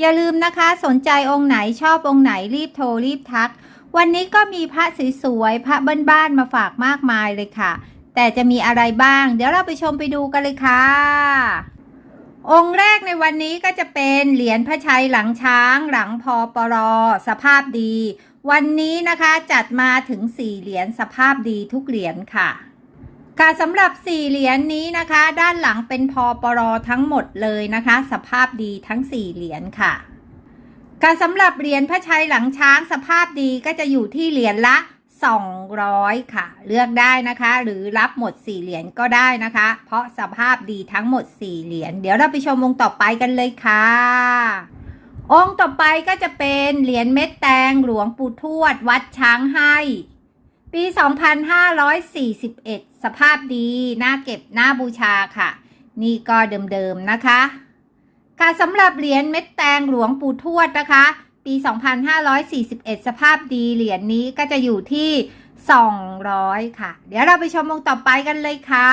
อย่าลืมนะคะสนใจองค์ไหนชอบองค์ไหนรีบโทรรีบทัก วันนี้ก็มีพระสวยๆพระบ้านๆมาฝากมากมายเลยค่ะ แต่จะมีอะไรบ้าง เดี๋ยวเราไปชมไปดูกันเลยค่ะ องค์แรกในวันนี้ก็จะเป็นเหรียญพระชัยหลังช้าง หลังพอปรอสภาพดี วันนี้นะคะจัดมาถึง4เหรียญสภาพดีทุกเหรียญค่ะ ค่ะสำหรับ4เหรียญนี้นะคะ ด้านหลังเป็นพอปรอทั้งหมดเลยนะคะ สภาพดีทั้ง4เหรียญค่ะค่ะสำหรับเหรียญพระชัยหลังช้างสภาพดีก็จะอยู่ที่เหรียญละ 200 ค่ะ เลือกได้นะคะ หรือรับหมด 4 เหรียญก็ได้นะคะ เพราะสภาพดีทั้งหมด 4 เหรียญเดี๋ยวเราไปชมองค์ต่อไปกันเลยค่ะ องค์ต่อไปก็จะเป็นเหรียญเม็ดแตงหลวงปู่ทวด วัดช้างให้ ปี 2541 สภาพดีน่าเก็บน่าบูชาค่ะ นี่ก็เดิมๆนะคะ ค่ะสำหรับเหรียญเม็ดแตงหลวงปู่ทวดนะคะ ปี 2541 สภาพดีเหรียญนี้ก็จะอยู่ที่200 ค่ะ เดี๋ยวเราไปชมองค์ต่อไปกันเลยค่ะ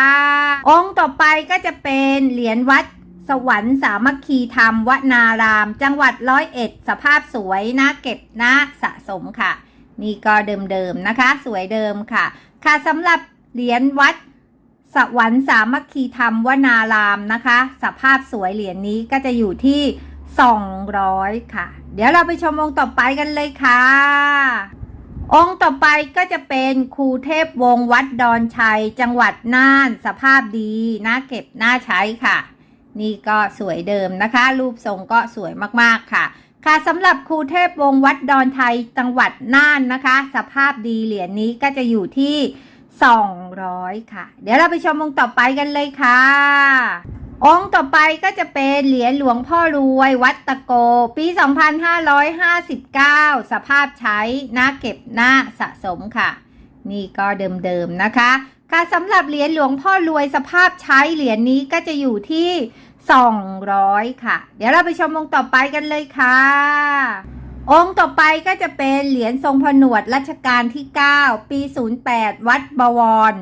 องค์ต่อไปก็จะเป็นเหรียญวัดสวรรค์สามัคคีธรรมวนาราม จังหวัดร้อยเอ็ด สภาพสวยน่าเก็บน่าสะสมค่ะ นี่ก็เดิมๆนะคะ สวยเดิมค่ะ ค่ะสำหรับเหรียญวัดสวรรค์สามัคคีธรรมวนารามนะคะ สภาพสวยเหรียญนี้ก็จะอยู่ที่ 200 ค่ะ เดี๋ยวเราไปชมองค์ต่อไปกันเลยค่ะ องค์ต่อไปก็จะเป็นครูเทพวงวัดดอนชัย จังหวัดน่าน สภาพดีน่าเก็บน่าใช้ค่ะ นี่ก็สวยเดิมนะคะ รูปทรงก็สวยมากๆค่ะ ค่ะสำหรับครูเทพวงศ์วัดดอนไทยจังหวัดน่านนะคะ สภาพดีเหรียญนี้ก็จะอยู่ที่ 200 ค่ะ เดี๋ยวเราไปชมองค์ต่อไปกันเลยค่ะ องค์ต่อไปก็จะเป็นเหรียญหลวงพ่อรวยวัดตะโก ปี 2559 สภาพใช้หน่าเก็บหน่าสะสมค่ะ นี่ก็เดิมๆนะคะ ค่ะสำหรับเหรียญหลวงพ่อรวยสภาพใช้เหรียญนี้ก็จะอยู่ที่ 200 ค่ะ เดี๋ยวเราไปชมองค์ต่อไปกันเลยค่ะ องค์ต่อไปก็จะเป็นเหรียญทรงผนวดรัชกาลที่ 9 ปี 08 วัดบวร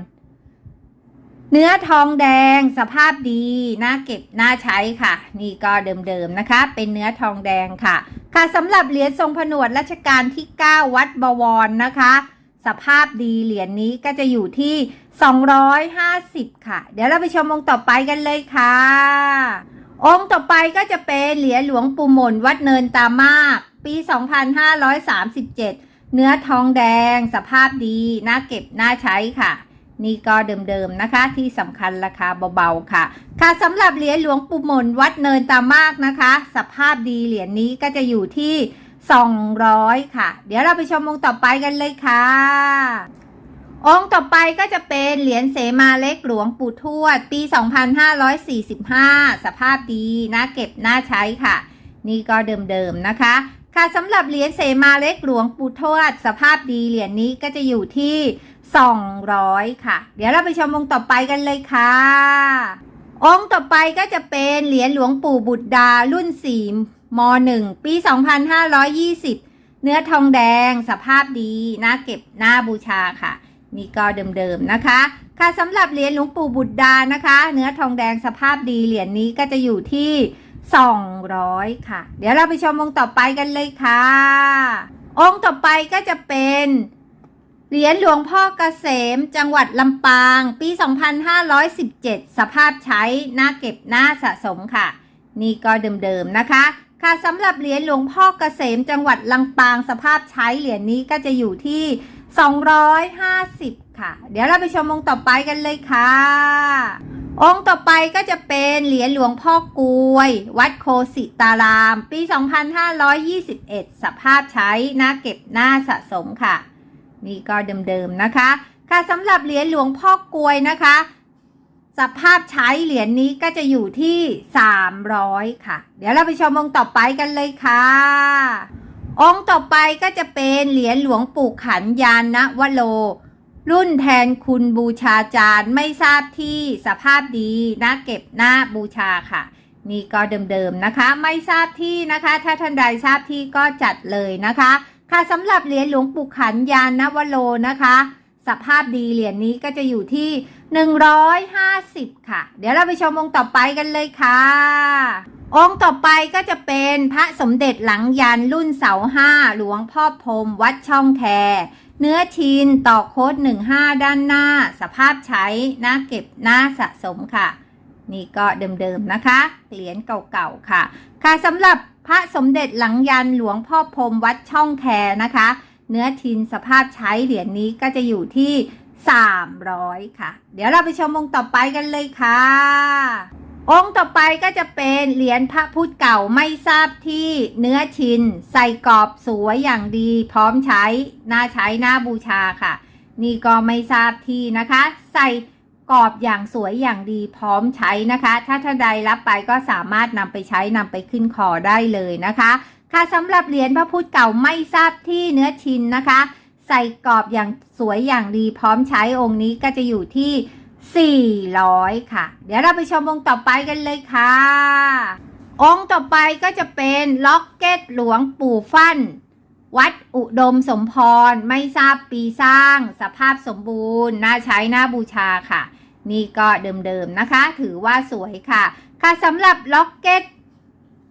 เนื้อทองแดงสภาพดีน่าเก็บน่าใช้ค่ะ นี่ก็เดิมๆนะคะ เป็นเนื้อทองแดงค่ะ ค่ะสำหรับเหรียญทรงผนวดรัชกาลที่ 9 วัดบวรนะคะ สภาพดีเหรียญนี้ก็จะอยู่ที่ 250 ค่ะ เดี๋ยวเราไปชมองค์ต่อไปกันเลยค่ะ องค์ต่อไปก็จะเป็นเหรียญหลวงปู่หม่นวัดเนินตามาก ปี 2537 เนื้อทองแดง สภาพดีน่าเก็บน่าใช้ค่ะ นี่ก็เดิมๆนะคะที่สำคัญราคาเบาๆค่ะ ค่ะสำหรับเหรียญหลวงปู่หม่นวัดเนินตามากนะคะ สภาพดีเหรียญนี้ก็จะอยู่ที่ 200 ค่ะ เดี๋ยวเราไปชมองค์ต่อไปกันเลยค่ะ องค์ต่อไปก็จะเป็นเหรียญเสมาเล็กหลวงปู่ทวด ปี 2545 สภาพดีน่าเก็บน่าใช้ค่ะ นี่ก็เดิมๆนะคะ ค่ะสำหรับเหรียญเสมาเล็กหลวงปู่ทวด สภาพดีเหรียญนี้ก็จะอยู่ที่ 200 ค่ะ เดี๋ยวเราไปชมองค์ต่อไปกันเลยค่ะองค์ต่อไปก็จะเป็นเหรียญหลวงปู่บุตรดารุ่นสี ม .1 ปี 2520 เนื้อทองแดงสภาพดีน่าเก็บน่าบูชาค่ะ นี่ก็เดิมๆนะคะ ค่ะสำหรับเหรียญหลวงปู่บุตรดานะคะ เนื้อทองแดงสภาพดีเหรียญนี้ก็จะอยู่ที่ 200 ค่ะ เดี๋ยวเราไปชมองค์ต่อไปกันเลยค่ะ องค์ต่อไปก็จะเป็นเหรียญหลวงพ่อเกษมจังหวัดลำปาง ปี 2517 สภาพใช้น่าเก็บน่าสะสมค่ะ นี่ก็เดิมๆนะคะ ค่ะสำหรับเหรียญหลวงพ่อเกษมจังหวัดลำปางสภาพใช้เหรียญนี้ก็จะอยู่ที่ 250 ค่ะ เดี๋ยวเราไปชมองค์ต่อไปกันเลยค่ะ องค์ต่อไปก็จะเป็นเหรียญหลวงพ่อกลวย วัดโคสิตาราม ปี 2521 สภาพใช้น่าเก็บน่าสะสมค่ะ นี่ก็เดิมๆนะคะ ค่ะสำหรับเหรียญหลวงพ่อกลวยนะคะ สภาพใช้เหรียญนี้ก็จะอยู่ที่ 300 ค่ะ เดี๋ยวเราไปชมองค์ต่อไปกันเลยค่ะ องค์ต่อไปก็จะเป็นเหรียญหลวงปู่ขันยานนวโล รุ่นแทนคุณบูชาจารย์ไม่ทราบที่สภาพดีน่าเก็บหน้าบูชาค่ะ นี่ก็เดิมๆนะคะ ไม่ทราบที่นะคะ ถ้าท่านใดทราบที่ก็จัดเลยนะคะ ค่ะสำหรับเหรียญหลวงปู่ขันยานนวโลนะคะ สภาพดีเหรียญนี้ก็จะอยู่ที่ 150 ค่ะ เดี๋ยวเราไปชมองค์ต่อไปกันเลยค่ะ องค์ต่อไปก็จะเป็นพระสมเด็จหลังยันรุ่นเสาห้าหลวงพ่อพรมวัดช่องแค เนื้อชินต่อโค้ด15 ด้านหน้า สภาพใช้หน่าเก็บหน่าสะสมค่ะ นี่ก็เดิมๆนะคะ เหรียญเก่าๆค่ะ ค่ะสำหรับพระสมเด็จหลังยันหลวงพ่อพรมวัดช่องแคนะคะ เนื้อทินสภาพใช้เหรียญนี้ก็จะอยู่ที่ 300 ค่ะ เดี๋ยวเราไปชมองค์ต่อไปกันเลยค่ะ องค์ต่อไปก็จะเป็นเหรียญพระพุทธเก่าไม่ทราบที่เนื้อชิน ใส่กรอบสวยอย่างดีพร้อมใช้น่าใช้น่าบูชาค่ะ นี่ก็ไม่ทราบที่นะคะ ใส่กรอบอย่างสวยอย่างดีพร้อมใช้นะคะ ถ้าท่านใดรับไปก็สามารถนำไปใช้นำไปขึ้นคอได้เลยนะคะ ค่ะสำหรับเหรียญพระพุทธเก่าไม่ทราบที่เนื้อชินนะคะ ใส่กรอบอย่างสวยอย่างดีพร้อมใช้องค์นี้ก็จะอยู่ที่ 400 ค่ะ เดี๋ยวเราไปชมองค์ต่อไปกันเลยค่ะ องค์ต่อไปก็จะเป็นล็อกเก็ตหลวงปู่ฟั่น วัดอุดมสมพร ไม่ทราบปีสร้าง สภาพสมบูรณ์ น่าใช้น่าบูชาค่ะ นี่ก็เดิมๆนะคะ ถือว่าสวยค่ะ ค่ะสำหรับล็อกเก็ต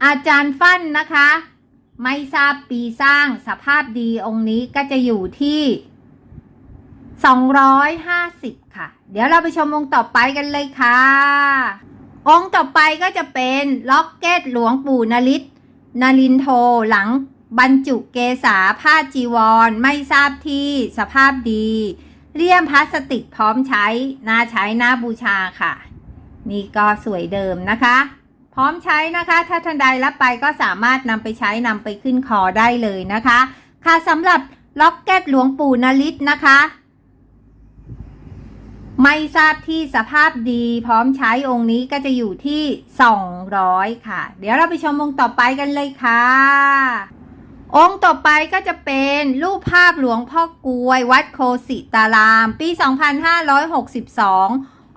อาจารย์ฟั่นนะคะ ไม่ทราบปีสร้างสภาพดีองค์นี้ก็จะอยู่ที่ 250 ค่ะ เดี๋ยวเราไปชมองค์ต่อไปกันเลยค่ะ องค์ต่อไปก็จะเป็นล็อกเก็ตหลวงปู่นริศนลินโทหลังบรรจุเกษาผ้าจีวร ไม่ทราบที่สภาพดีเลี่ยมพลาสติกพร้อมใช้น่าใช้น่าบูชาค่ะ นี่ก็สวยเดิมนะคะ พร้อมใช้นะคะ ถ้าท่านใดรับไปก็สามารถนำไปใช้นำไปขึ้นคอได้เลยนะคะ ค่ะสำหรับล็อกเก็ตหลวงปู่นริศนะคะ ไม่ทราบที่สภาพดี พร้อมใช้องค์นี้ก็จะอยู่ที่ 200 ค่ะ เดี๋ยวเราไปชมองค์ต่อไปกันเลยค่ะ องค์ต่อไปก็จะเป็นรูปภาพหลวงพ่อกลวย วัดโคสิตาราม ปี 2562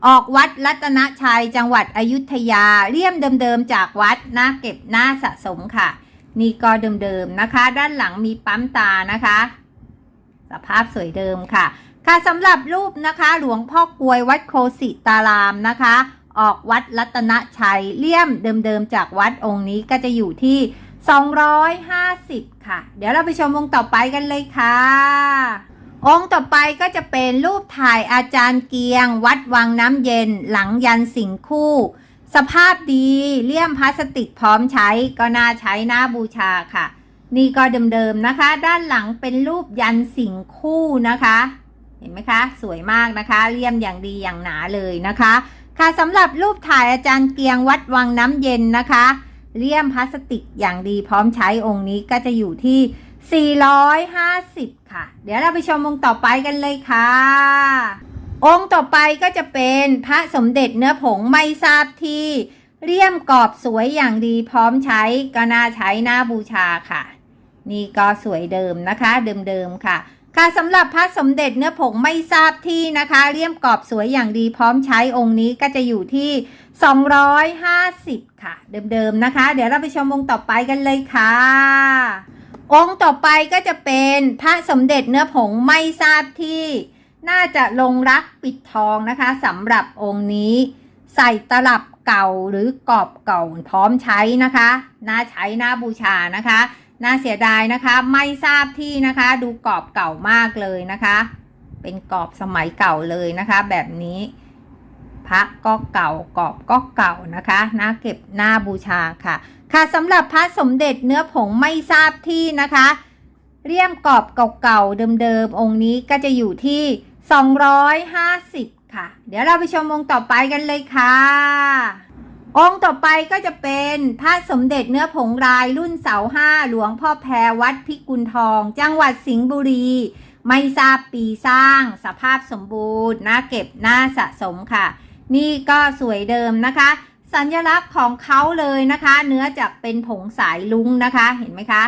ออกวัดรัตนชัยจังหวัดอยุธยาเลี่ยมเดิมๆจากวัดน่าเก็บน่าสะสมค่ะ นี่ก็เดิมๆนะคะ ด้านหลังมีปั๊มตานะคะ สภาพสวยเดิมค่ะ ค่ะสำหรับรูปนะคะ หลวงพ่อกลวยวัดโคสิตารามนะคะ ออกวัดรัตนชัยเลี่ยมเดิมๆจากวัดองค์นี้ก็จะอยู่ที่ 250 ค่ะ เดี๋ยวเราไปชมองค์ต่อไปกันเลยค่ะ องค์ต่อไปก็จะเป็นรูปถ่ายอาจารย์เกียง วัดวังน้ำเย็น หลังยันสิงคู่ สภาพดีเลี่ยมพลาสติกพร้อมใช้ก็น่าใช้น่าบูชาค่ะ นี่ก็เดิมๆนะคะ ด้านหลังเป็นรูปยันสิงคู่นะคะ เห็นไหมคะ สวยมากนะคะ เลี่ยมอย่างดีอย่างหนาเลยนะคะ ค่ะสำหรับรูปถ่ายอาจารย์เกียงวัดวังน้ำเย็นนะคะ เลี่ยมพลาสติกอย่างดีพร้อมใช้องค์นี้ก็จะอยู่ที่ 450 ค่ะ เดี๋ยวเราไปชมองค์ต่อไปกันเลยค่ะ องค์ต่อไปก็จะเป็นพระสมเด็จเนื้อผงไม่ทราบที่เลี่ยมกรอบสวยอย่างดีพร้อมใช้ก็น่าใช้น่าบูชาค่ะ นี่ก็สวยเดิมนะคะเดิมๆค่ะค่ะสำหรับพระสมเด็จเนื้อผงไม่ทราบที่นะคะ เลี่ยมกรอบสวยอย่างดีพร้อมใช้องค์นี้ก็จะอยู่ที่ 250 ค่ะ เดิมๆนะคะ เดี๋ยวเราไปชมองค์ต่อไปกันเลยค่ะ องค์ต่อไปก็จะเป็นพระสมเด็จเนื้อผงไม่ทราบที่ น่าจะลงรักปิดทองนะคะสำหรับองค์นี้ ใส่ตลับเก่าหรือกรอบเก่าพร้อมใช้นะคะ น่าใช้น่าบูชานะคะ น่าเสียดายนะคะ ไม่ทราบที่นะคะ ดูกรอบเก่ามากเลยนะคะ เป็นกรอบสมัยเก่าเลยนะคะ แบบนี้พระก็เก่ากรอบก็เก่านะคะน่าเก็บน่าบูชาค่ะ ค่ะสำหรับพระสมเด็จเนื้อผงไม่ทราบที่นะคะเลี่ยมกรอบเก่าๆเดิมๆองค์นี้ก็จะอยู่ที่ 250 ค่ะ เดี๋ยวเราไปชมองค์ต่อไปกันเลยค่ะ องค์ต่อไปก็จะเป็นพระสมเด็จเนื้อผงรายรุ่นเสาห้าหลวงพ่อแพรวัดพิกุลทอง จังหวัดสิงห์บุรี ไม่ทราบปีสร้าง สภาพสมบูรณ์น่าเก็บน่าสะสมค่ะ นี่ก็สวยเดิมนะคะ สัญลักษณ์ของเขาเลยนะคะ เนื้อจะเป็นผงสายลุ้งนะคะ เห็นไหมคะ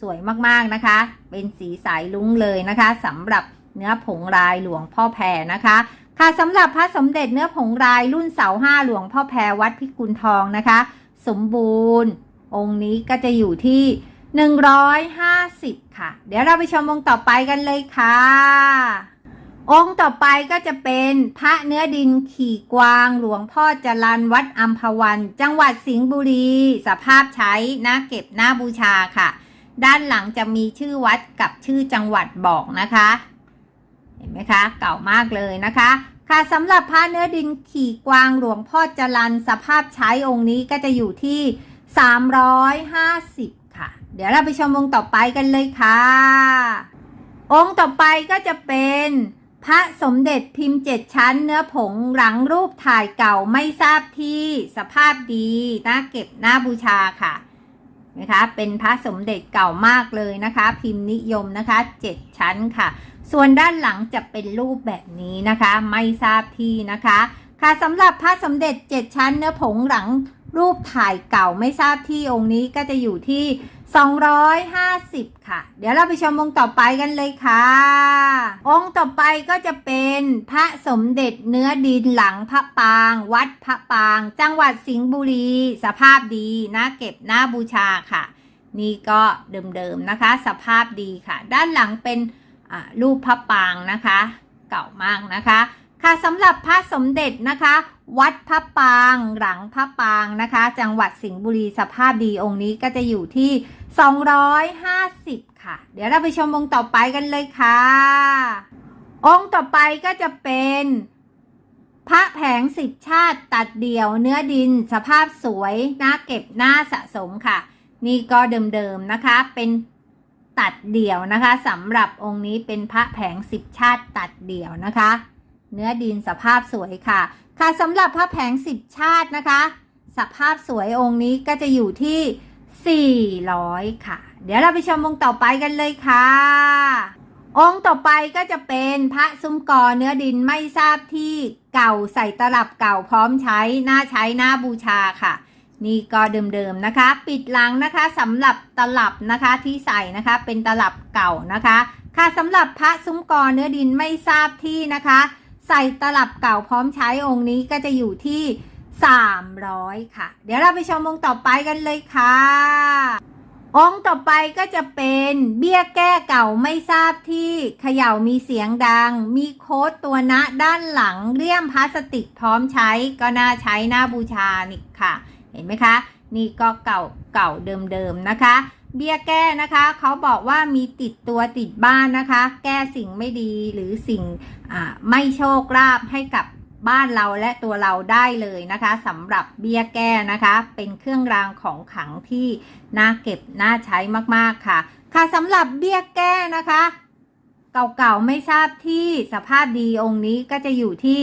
สวยมากๆนะคะ เป็นสีสายลุ้งเลยนะคะสำหรับเนื้อผงลายหลวงพ่อแพรนะคะค่ะสำหรับพระสมเด็จเนื้อผงลายรุ่นเสาห้าหลวงพ่อแพรวัดพิกุลทองนะคะ สมบูรณ์ องค์นี้ก็จะอยู่ที่ 150 ค่ะ เดี๋ยวเราไปชมองค์ต่อไปกันเลยค่ะ องค์ต่อไปก็จะเป็นพระเนื้อดินขี่กวาง หลวงพ่อจรันวัดอัมพวัน จังหวัดสิงห์บุรี สภาพใช้หน่าเก็บหน่าบูชาค่ะ ด้านหลังจะมีชื่อวัดกับชื่อจังหวัดบอกนะคะ เห็นไหมคะ เก่ามากเลยนะคะ ค่ะสำหรับพระเนื้อดินขี่กวางหลวงพ่อจรันสภาพใช้องค์นี้ก็จะอยู่ที่ 350 ค่ะ เดี๋ยวเราไปชมองค์ต่อไปกันเลยค่ะ องค์ต่อไปก็จะเป็น พระสมเด็จพิมพ์เจ็ดชั้นเนื้อผงหลังรูปถ่ายเก่าไม่ทราบที่สภาพดีน่าเก็บน่าบูชาค่ะนะคะเป็นพระสมเด็จเก่ามากเลยนะคะ พิมพ์นิยมนะคะเจ็ดชั้นค่ะ ส่วนด้านหลังจะเป็นรูปแบบนี้นะคะ ไม่ทราบที่นะคะ ค่ะสำหรับพระสมเด็จเจ็ดชั้นเนื้อผงหลังรูปถ่ายเก่าไม่ทราบที่องค์นี้ก็จะอยู่ที่ 250 ค่ะ เดี๋ยวเราไปชมองค์ต่อไปกันเลยค่ะ องค์ต่อไปก็จะเป็นพระสมเด็จเนื้อดินหลังพระปาง วัดพระปาง จังหวัดสิงห์บุรี สภาพดีน่าเก็บน่าบูชาค่ะ นี่ก็เดิมๆนะคะ สภาพดีค่ะ ด้านหลังเป็นรูปพระปางนะคะ เก่ามากนะคะ ค่ะสำหรับพระสมเด็จนะคะ วัดพระปางหลังพระปางนะคะ จังหวัดสิงห์บุรีสภาพดีองค์นี้ก็จะอยู่ที่ 250 ค่ะ เดี๋ยวเราไปชมองค์ต่อไปกันเลยค่ะ องค์ต่อไปก็จะเป็นพระแผงสิบชาติตัดเดี่ยวเนื้อดินสภาพสวยน่าเก็บน่าสะสมค่ะ นี่ก็เดิมๆนะคะ เป็นตัดเดี่ยวนะคะสำหรับองค์นี้เป็นพระแผงสิบชาติตัดเดี่ยวนะคะ เนื้อดินสภาพสวยค่ะ ค่ะสำหรับพระแผงสิบชาตินะคะ สภาพสวยองค์นี้ก็จะอยู่ที่ 400 ค่ะ เดี๋ยวเราไปชมองค์ต่อไปกันเลยค่ะ องค์ต่อไปก็จะเป็นพระซุ้มกอเนื้อดินไม่ทราบที่เก่าใส่ตลับเก่าพร้อมใช้หน่าใช้หน่าบูชาค่ะ นี่ก็เดิมๆนะคะ ปิดหลังนะคะสำหรับตลับนะคะที่ใส่นะคะเป็นตลับเก่านะคะ ค่ะสำหรับพระซุ้มกอเนื้อดินไม่ทราบที่นะคะ ใส่ตลับเก่าพร้อมใช้องค์นี้ก็จะอยู่ที่ 300 ค่ะ เดี๋ยวเราไปชมองค์ต่อไปกันเลยค่ะ องค์ต่อไปก็จะเป็นเบี้ยแก้เก่าไม่ทราบที่เขย่ามีเสียงดัง มีโค้ดตัวนะด้านหลังเลี่ยมพลาสติกพร้อมใช้ก็น่าใช้น่าบูชานี่ค่ะ เห็นไหมคะ นี่ก็เก่าเก่าเดิมๆนะคะ เบี้ยแก้นะคะเขาบอกว่ามีติดตัวติดบ้านนะคะ แก้สิ่งไม่ดีหรือสิ่งไม่โชคลาภให้กับบ้านเราและตัวเราได้เลยนะคะสำหรับเบี้ยแก้นะคะ เป็นเครื่องรางของขังที่น่าเก็บน่าใช้มากๆค่ะ ค่ะสำหรับเบี้ยแก้นะคะ เก่าๆไม่ทราบที่สภาพดีองค์นี้ก็จะอยู่ที่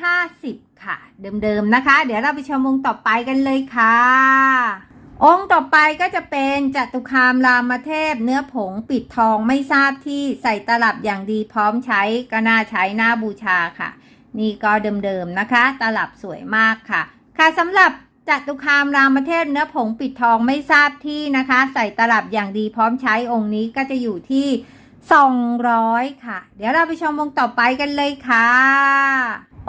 350 ค่ะ เดิมๆนะคะ เดี๋ยวเราไปชมองต่อไปกันเลยค่ะ องค์ต่อไปก็จะเป็นจตุคามรามเทพเนื้อผงปิดทองไม่ทราบที่ใส่ตลับอย่างดีพร้อมใช้ก็น่าใช้น่าบูชาค่ะ นี่ก็เดิมๆนะคะ ตลับสวยมากค่ะ ค่ะสำหรับจตุคามรามเทพเนื้อผงปิดทองไม่ทราบที่นะคะ ใส่ตลับอย่างดีพร้อมใช้องค์นี้ก็จะอยู่ที่ 200 ค่ะ เดี๋ยวเราไปชมองค์ต่อไปกันเลยค่ะ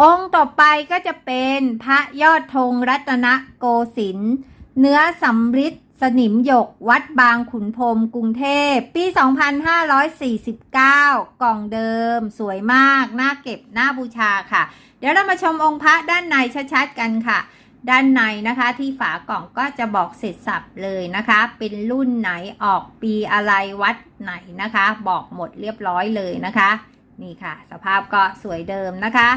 องค์ต่อไปก็จะเป็นพระยอดธงรัตนโกสินทร์ เนื้อสำริดสนิมหยก วัดบางขุนพรมกรุงเทพ ปี 2549 กล่องเดิม สวยมาก น่าเก็บ น่าบูชาค่ะ เดี๋ยวเรามาชมองค์พระด้านในชัดๆกันค่ะ ด้านในนะคะที่ฝากล่องก็จะบอกเสร็จสับเลยนะคะ เป็นรุ่นไหนออกปีอะไรวัดไหนนะคะ บอกหมดเรียบร้อยเลยนะคะ นี่ค่ะ สภาพก็สวยเดิมนะคะ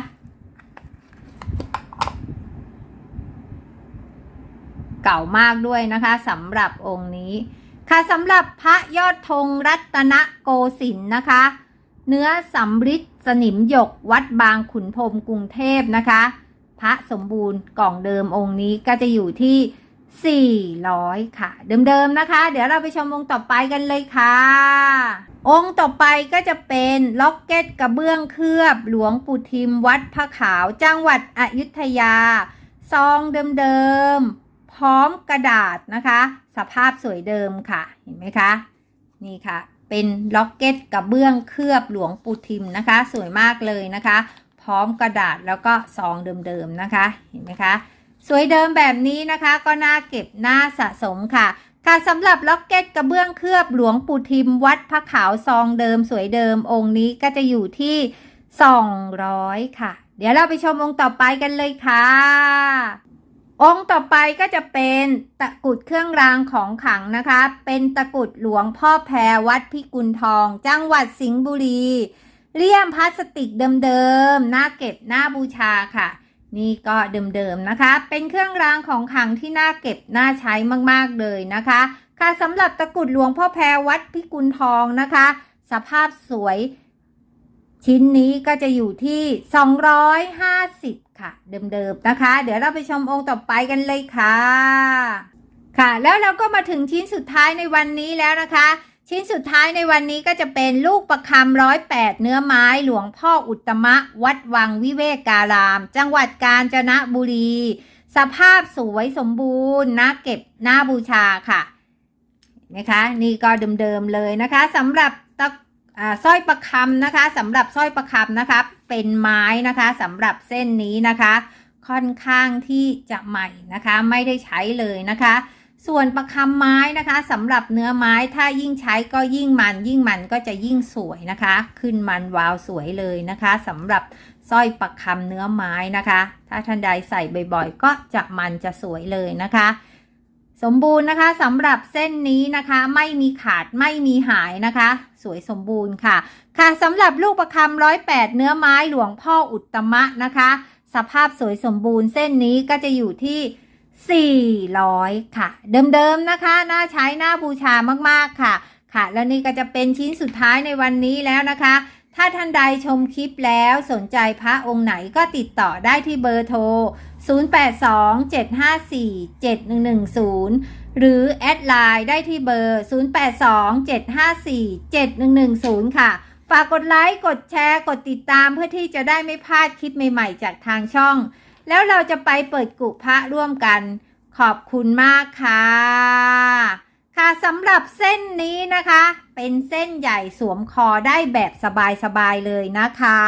เก่ามากด้วยนะคะสำหรับองค์นี้ ค่ะสำหรับพระยอดธงรัตนโกสินทร์นะคะ เนื้อสำริดสนิมหยกวัดบางขุนพรมกรุงเทพนะคะ พระสมบูรณ์กล่องเดิมองค์นี้ก็จะอยู่ที่400 ค่ะ เดิมๆนะคะ เดี๋ยวเราไปชมองค์ต่อไปกันเลยค่ะ องค์ต่อไปก็จะเป็นล็อกเก็ตกระเบื้องเคลือบ หลวงปู่ทิมวัดพระขาวจังหวัดอยุธยา ซองเดิมๆ ร้อมกระดาษนะคะ สภาพสวยเดิมค่ะ เห็นไหมคะ นี่ค่ะ เป็นล็อกเก็ตกับเบื้องเคลือบหลวงปู่ทิมนะคะ สวยมากเลยนะคะ พร้อมกระดาษแล้วก็ซองเดิมๆนะคะ เห็นไหมคะ สวยเดิมแบบนี้นะคะ ก็น่าเก็บน่าสะสมค่ะค่ะสำหรับล็อกเก็ตกระเบื้องเคลือบหลวงปู่ทิม วัดพระขาวซองเดิมสวยเดิมองค์นี้ก็จะอยู่ที่ 200 ค่ะ เดี๋ยวเราไปชมองค์ต่อไปกันเลยค่ะ องค์ต่อไปก็จะเป็นตะกุดเครื่องรางของขลังนะคะ เป็นตะกุดหลวงพ่อแพรวัดพิกุลทอง จังหวัดสิงห์บุรี เลี่ยมพลาสติกเดิมๆน่าเก็บน่าบูชาค่ะ นี่ก็เดิมๆนะคะ เป็นเครื่องรางของขลังที่น่าเก็บน่าใช้มากๆเลยนะคะ ค่ะสำหรับตะกุดหลวงพ่อแพรวัดพิกุลทองนะคะ สภาพสวย ชิ้นนี้ก็จะอยู่ที่ 250 ค่ะ เดิมๆนะคะ เดี๋ยวเราไปชมองค์ต่อไปกันเลยค่ะ ค่ะแล้วเราก็มาถึงชิ้นสุดท้ายในวันนี้แล้วนะคะ ชิ้นสุดท้ายในวันนี้ก็จะเป็นลูกประคำร้อยแปดเนื้อไม้หลวงพ่ออุตมะ วัดวังวิเวกการาม จังหวัดกาญจนบุรี สภาพสวยสมบูรณ์น่าเก็บน่าบูชาค่ะเห็นไหมคะ นี่ก็เดิมๆเลยนะคะสำหรับตะ อ่าสร้อยประคำนะคะสำหรับสร้อยประคำนะคะ เป็นไม้นะคะสำหรับเส้นนี้นะคะ ค่อนข้างที่จะใหม่นะคะ ไม่ได้ใช้เลยนะคะ ส่วนประคำไม้นะคะสำหรับเนื้อไม้ถ้ายิ่งใช้ก็ยิ่งมันยิ่งมันก็จะยิ่งสวยนะคะ ขึ้นมันวาวสวยเลยนะคะสำหรับสร้อยประคำเนื้อไม้นะคะ ถ้าท่านใดใส่บ่อยๆ ก็จะมันจะสวยเลยนะคะ สมบูรณ์นะคะสำหรับเส้นนี้นะคะไม่มีขาดไม่มีหายนะคะ สวยสมบูรณ์ค่ะ ค่ะสำหรับลูกประคำร้อยแปดเนื้อไม้หลวงพ่ออุตมะนะคะ สภาพสวยสมบูรณ์เส้นนี้ก็จะอยู่ที่ 400 ค่ะ เดิมๆนะคะน่าใช้น่าบูชามากๆค่ะ ค่ะ แล้วนี่ก็จะเป็นชิ้นสุดท้ายในวันนี้แล้วนะคะ ถ้าท่านใดชมคลิปแล้วสนใจพระองค์ไหนก็ติดต่อได้ที่เบอร์โทร 0827547110 หรือแอดไลน์ได้ที่เบอร์ 0827547110 ค่ะ ฝากกดไลค์ กดแชร์ กดติดตามเพื่อที่จะได้ไม่พลาดคลิปใหม่ๆ จากทางช่อง แล้วเราจะไปเปิดกุพระร่วมกัน ขอบคุณมากค่ะ ค่ะสำหรับเส้นนี้นะคะ เป็นเส้นใหญ่สวมคอได้แบบสบายๆเลยนะคะ